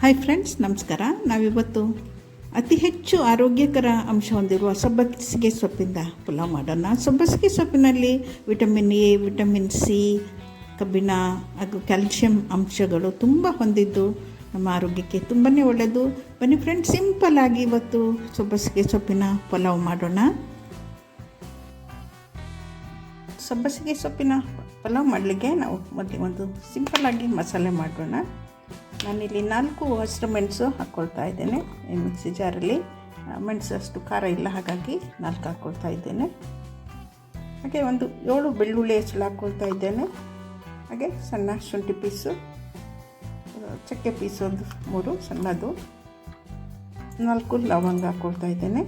Hi friends ನಮಸ್ಕಾರ. ನಾವಿವತ್ತು ಅತಿ ಹೆಚ್ಚು ಆರೋಗ್ಯಕರ ಅಂಶ ಹೊಂದಿರುವ ಸಬ್ಬಸಿಗೆ ಸೊಪ್ಪಿಂದ ಪುಲಾವ್ ಮಾಡೋಣ. ಸಬ್ಬಸಿಗೆ ಸೊಪ್ಪಿನಲ್ಲಿ ವಿಟಮಿನ್ ಎ, ವಿಟಮಿನ್ ಸಿ, ಕಬ್ಬಿಣ ಹಾಗೂ ಕ್ಯಾಲ್ಶಿಯಂ ಅಂಶಗಳು ತುಂಬ ಹೊಂದಿದ್ದು ನಮ್ಮ ಆರೋಗ್ಯಕ್ಕೆ ತುಂಬಾ ಒಳ್ಳೆಯದು. ಬನ್ನಿ ಫ್ರೆಂಡ್ಸ್ ಸಿಂಪಲ್ ಆಗಿ ಇವತ್ತು ಸಬ್ಬಸಿಗೆ ಸೊಪ್ಪಿನ ಪಲಾವ್ ಮಾಡೋಣ. ಸಬ್ಬಸಿಗೆ ಸೊಪ್ಪಿನ ಪಲಾವ್ ಮಾಡಲಿಕ್ಕೆ ನಾವು ಮೊದಲು ಒಂದು ಸಿಂಪಲ್ಲಾಗಿ ಮಸಾಲೆ ಮಾಡೋಣ. ನಾನಿಲ್ಲಿ ನಾಲ್ಕು ಹಸಿರು ಮೆಣಸು ಹಾಕ್ಕೊಳ್ತಾ ಇದ್ದೇನೆ. ಮಿಕ್ಸಿ ಜಾರಲ್ಲಿ ಮೆಣಸು ಅಷ್ಟು ಖಾರ ಇಲ್ಲ, ಹಾಗಾಗಿ ನಾಲ್ಕು ಹಾಕ್ಕೊಳ್ತಾ ಇದ್ದೇನೆ. ಹಾಗೆ ಒಂದು ಏಳು ಬೆಳ್ಳುಳ್ಳಿ ಹೆಸಳು ಹಾಕ್ಕೊಳ್ತಾ ಇದ್ದೇನೆ. ಹಾಗೆ ಸಣ್ಣ ಶುಂಠಿ ಪೀಸು ಚಕ್ಕೆ ಪೀಸು ಒಂದು ಮೂರು, ಸಣ್ಣದು. ನಾಲ್ಕು ಲವಂಗ ಹಾಕ್ಕೊಳ್ತಾ ಇದ್ದೇನೆ.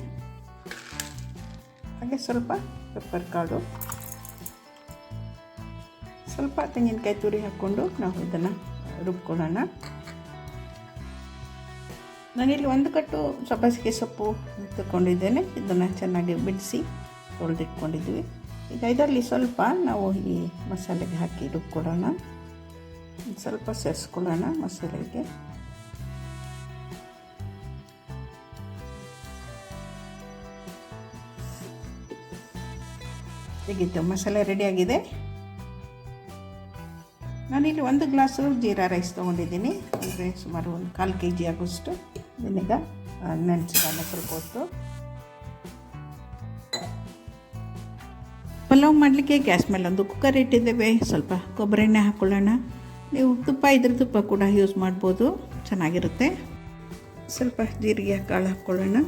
ಹಾಗೆ ಸ್ವಲ್ಪ ಪೆಪ್ಪರ್ ಕಾಳು. ಸ್ವಲ್ಪ ತೆಂಗಿನಕಾಯಿ ತುರಿ ಹಾಕ್ಕೊಂಡು ನಾವು ಇದನ್ನು ರುಬ್ಕೊಳ್ಳೋಣ. ನಾನಿಲ್ಲಿ ಒಂದು ಕಟ್ಟು ಸಬ್ಬಸಿಗೆ ಸೊಪ್ಪು ತಗೊಂಡಿದ್ದೇನೆ ಇದನ್ನು ಚೆನ್ನಾಗಿ ಬಿಡಿಸಿ ತೊಳೆದಿಟ್ಕೊಂಡಿದ್ವಿ. ಈಗ ಇದರಲ್ಲಿ ಸ್ವಲ್ಪ ನಾವು ಈ ಮಸಾಲೆಗೆ ಹಾಕಿ ರುಬ್ಕೊಳ್ಳೋಣ ಸ್ವಲ್ಪ ಸೇರಿಸ್ಕೊಳ್ಳೋಣ ಮಸಾಲೆಗೆ. ಹೇಗಿತ್ತು? ಮಸಾಲೆ ರೆಡಿಯಾಗಿದೆ ನಾನಿಲ್ಲಿ ಒಂದು ಗ್ಲಾಸು ಜೀರಾ ರೈಸ್ ತೊಗೊಂಡಿದ್ದೀನಿ. ಅಂದರೆ ಸುಮಾರು ಒಂದು ಕಾಲು ಕೆ ಜಿ ಆಗೋಷ್ಟು. ಇದನ್ನೀಗ ನೆನೆಸಿದಾನೆ ಸ್ವಲ್ಪ ಹೊತ್ತು ಪಲಾವ್ ಮಾಡಲಿಕ್ಕೆ ಗ್ಯಾಸ್ ಮೇಲೆ ಒಂದು ಕುಕ್ಕರ್ ಇಟ್ಟಿದ್ದೇವೆ. ಸ್ವಲ್ಪ ಕೊಬ್ಬರಿ ಎಣ್ಣೆ ಹಾಕ್ಕೊಳ್ಳೋಣ ನೀವು ತುಪ್ಪ ಇದ್ರೆ ತುಪ್ಪ ಕೂಡ ಯೂಸ್ ಮಾಡ್ಬೋದು. ಚೆನ್ನಾಗಿರುತ್ತೆ. ಸ್ವಲ್ಪ ಜೀರಿಗೆ ಕಾಳು ಹಾಕ್ಕೊಳ್ಳೋಣ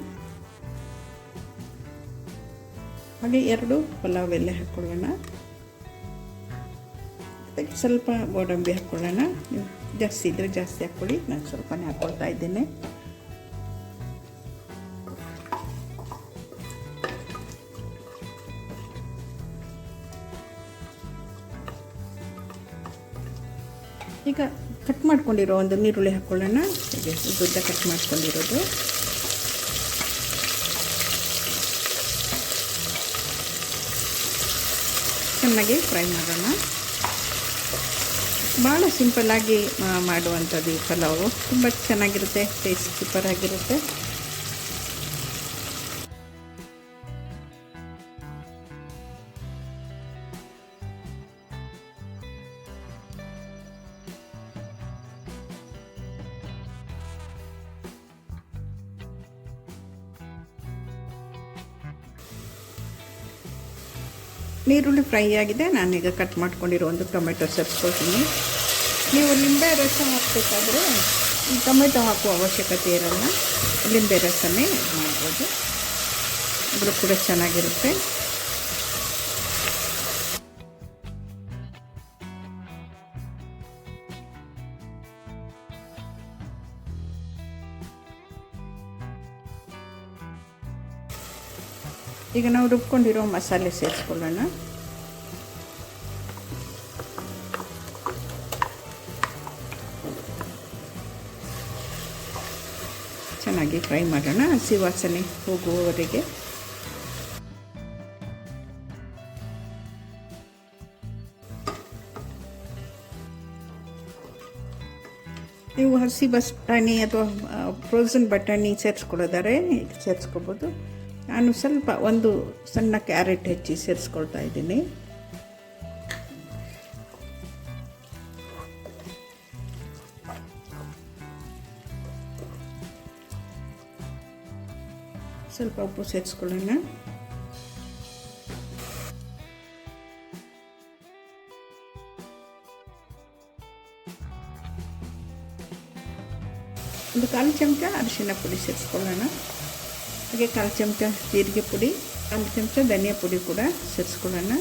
ಹಾಗೆ ಎರಡು ಪಲಾವ್ ಎಲೆ ಹಾಕ್ಕೊಳ್ಳೋಣ ಅದಕ್ಕೆ ಸ್ವಲ್ಪ ಗೋಡಂಬಿ ಹಾಕ್ಕೊಳ್ಳೋಣ ನೀವು ಜಾಸ್ತಿ ಇದ್ದರೆ ಜಾಸ್ತಿ ಹಾಕ್ಕೊಳ್ಳಿ ನಾನು ಸ್ವಲ್ಪನೇ ಹಾಕ್ಕೊಳ್ತಾ ಇದ್ದೇನೆ. ಈಗ ಕಟ್ ಮಾಡ್ಕೊಂಡಿರೋ ಒಂದು ನೀರುಳ್ಳಿ ಹಾಕ್ಕೊಳ್ಳೋಣ ಹೀಗೆ ಉದ್ದ ಕಟ್ ಮಾಡ್ಕೊಂಡಿರೋದು. ಚೆನ್ನಾಗಿ ಫ್ರೈ ಮಾಡೋಣ. ಭಾಳ ಸಿಂಪಲ್ಲಾಗಿ ಮಾಡುವಂಥದ್ದು ಈ ಪಲಾವು. ತುಂಬ ಚೆನ್ನಾಗಿರುತ್ತೆ ಟೇಸ್ಟ್ ಸೂಪರ್ ನೀರುಳ್ಳಿ ಫ್ರೈ ಆಗಿದೆ. ನಾನೀಗ ಕಟ್ ಮಾಡ್ಕೊಂಡಿರೋ ಒಂದು ಟೊಮೆಟೊ ಸೇರಿಸ್ಕೊಳ್ತೀನಿ ನೀವು ಲಿಂಬೆ ರಸ ಹಾಕಬೇಕಾದ್ರೆ ಟೊಮೆಟೊ ಹಾಕುವ ಅವಶ್ಯಕತೆ ಇರಲ್ಲ. ಲಿಂಬೆ ರಸನೇ ಮಾಡ್ಬೋದು. ಅದು ಕೂಡ ಚೆನ್ನಾಗಿರುತ್ತೆ. ಈಗ ನಾವು ರುಬ್ಕೊಂಡಿರೋ ಮಸಾಲೆ ಸೇರಿಸ್ಕೊಳ್ಳೋಣ. ಚೆನ್ನಾಗಿ ಫ್ರೈ ಮಾಡೋಣ, ಹಸಿ ವಾಸನೆ ಹೋಗುವವರೆಗೆ. ನೀವು ಹಸಿ ಬಟಾಣಿ ಅಥವಾ ಫ್ರೋಝನ್ ಬಟಾಣಿ ಸೇರಿಸ್ಕೊಳ್ಳೋದಾರೆ ಸೇರಿಸ್ಕೋಬೋದು. ನಾನು ಸ್ವಲ್ಪ ಒಂದು ಸಣ್ಣ ಕ್ಯಾರೆಟ್ ಹೆಚ್ಚಿ ಸೇರಿಸ್ಕೊಳ್ತಾ ಇದ್ದೀನಿ. ಸ್ವಲ್ಪ ಉಪ್ಪು ಸೇರಿಸ್ಕೊಳ್ಳೋಣ. ಒಂದು ಕಾಲು ಚಮಚ ಅರಿಶಿನ ಪುಡಿ ಸೇರಿಸ್ಕೊಳ್ಳೋಣ. ಹಾಗೆ ಕಾಲು ಚಮಚ ಜೀರಿಗೆ ಪುಡಿ, ಕಾಲು ಚಮಚ ಧನಿಯಾ ಪುಡಿ ಕೂಡ ಸೇರಿಸ್ಕೊಳ್ಳೋಣ.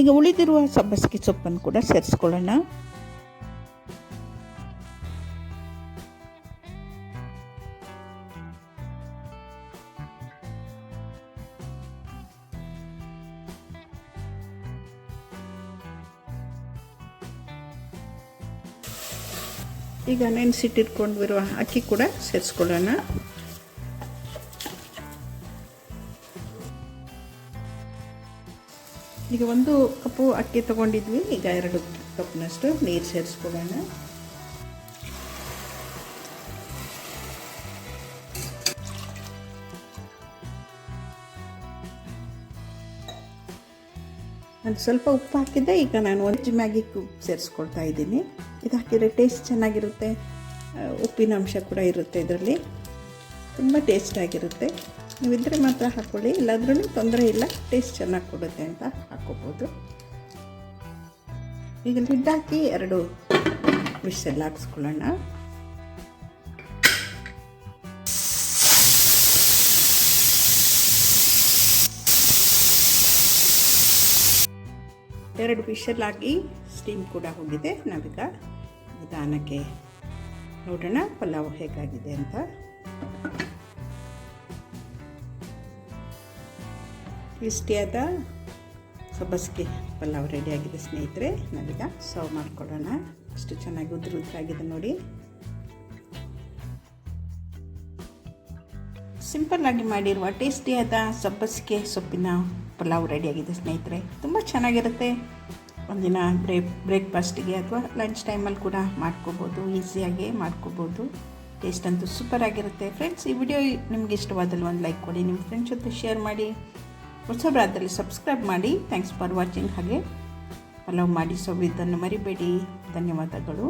ಈಗ ಉಳಿದಿರುವ ಸಬ್ಬಸಿಗೆ ಸೊಪ್ಪನ್ನು ಕೂಡ ಸೇರಿಸ್ಕೊಳ್ಳೋಣ. ಈಗ ನೆನೆಸಿಟ್ಟಿಟ್ಕೊಂಡಿರುವ ಅಕ್ಕಿ ಕೂಡ ಸೇರಿಸ್ಕೊಳ್ಳೋಣ. ಈಗ ಒಂದು ಕಪ್ಪು ಅಕ್ಕಿ ತಗೊಂಡಿದ್ವಿ, ಈಗ ಎರಡು ಕಪ್ನಷ್ಟು ನೀರು ಸೇರಿಸ್ಕೊಳ್ಳೋಣ. ನಾನು ಸ್ವಲ್ಪ ಉಪ್ಪು ಹಾಕಿದ್ದೆ, ಈಗ ನಾನು ಒಂದು ಮ್ಯಾಗಿ ಕ್ಯೂಬ್ ಸೇರಿಸ್ಕೊಳ್ತಾ ಇದ್ದೀನಿ. ಇದು ಹಾಕಿದರೆ ಟೇಸ್ಟ್ ಚೆನ್ನಾಗಿರುತ್ತೆ. ಉಪ್ಪಿನ ಅಂಶ ಕೂಡ ಇರುತ್ತೆ ಇದರಲ್ಲಿ. ತುಂಬ ಟೇಸ್ಟಾಗಿರುತ್ತೆ ನೀವಿದ್ದರೆ ಮಾತ್ರ ಹಾಕ್ಕೊಳ್ಳಿ ಇಲ್ಲಾದ್ರೂ ತೊಂದರೆ ಇಲ್ಲ. ಟೇಸ್ಟ್ ಚೆನ್ನಾಗಿ ಕೊಡುತ್ತೆ ಅಂತ ಹಾಕ್ಕೋಬೋದು ಈಗ ಲಿಡ್ ಹಾಕಿ ಎರಡು ವಿಷಲ್ ಹಾಕ್ಸ್ಕೊಳ್ಳೋಣ. ಎರಡು ವಿಷಲ್ ಹಾಕಿ ಸ್ಟೀಮ್ ಕೂಡ ಹೋಗಿದೆ. ನಾವೀಗ ನಿಧಾನಕ್ಕೆ ನೋಡೋಣ ಪಲಾವ್ ಹೇಗಾಗಿದೆ ಅಂತ. ಟೇಸ್ಟಿಯಾದ ಸಬ್ಬಸಿಗೆ ಪಲಾವ್ ರೆಡಿಯಾಗಿದೆ ಸ್ನೇಹಿತರೆ. ನಾವೀಗ ಸರ್ವ್ ಮಾಡಿಕೊಡೋಣ ಅಷ್ಟು ಚೆನ್ನಾಗಿ ಉದುರು ಉದುರಾಗಿದೆ ನೋಡಿ. ಸಿಂಪಲ್ಲಾಗಿ ಮಾಡಿರುವ ಟೇಸ್ಟಿಯಾದ ಸಬ್ಬಸಿಗೆ ಸೊಪ್ಪಿನ ಪಲಾವ್ ರೆಡಿಯಾಗಿದೆ ಸ್ನೇಹಿತರೆ. ತುಂಬ ಚೆನ್ನಾಗಿರುತ್ತೆ. ಒಂದಿನ ಬ್ರೇಕ್ ಬ್ರೇಕ್ಫಾಸ್ಟಿಗೆ ಅಥವಾ ಲಂಚ್ ಟೈಮಲ್ಲಿ ಕೂಡ ಮಾಡ್ಕೋಬೋದು. ಈಸಿಯಾಗಿ ಮಾಡ್ಕೋಬೋದು. ಟೇಸ್ಟ್ ಅಂತೂ ಸೂಪರ್ ಆಗಿರುತ್ತೆ. ಫ್ರೆಂಡ್ಸ್ ಈ ವಿಡಿಯೋ ನಿಮ್ಗೆ ಇಷ್ಟವಾದಲ್ಲಿ ಒಂದು ಲೈಕ್ ಕೊಡಿ. ನಿಮ್ಮ ಫ್ರೆಂಡ್ಸ್ ಜೊತೆ ಶೇರ್ ಮಾಡಿ. ಹೊಸಬ್ರಾದಲ್ಲಿ ಸಬ್ಸ್ಕ್ರೈಬ್ ಮಾಡಿ. ಥ್ಯಾಂಕ್ಸ್ ಫಾರ್ ವಾಚಿಂಗ್ ಹಾಗೆ ಪಲಾವ್ ಮಾಡಿ ಸವಿದನ್ನು ಮರಿಬೇಡಿ. ಧನ್ಯವಾದಗಳು.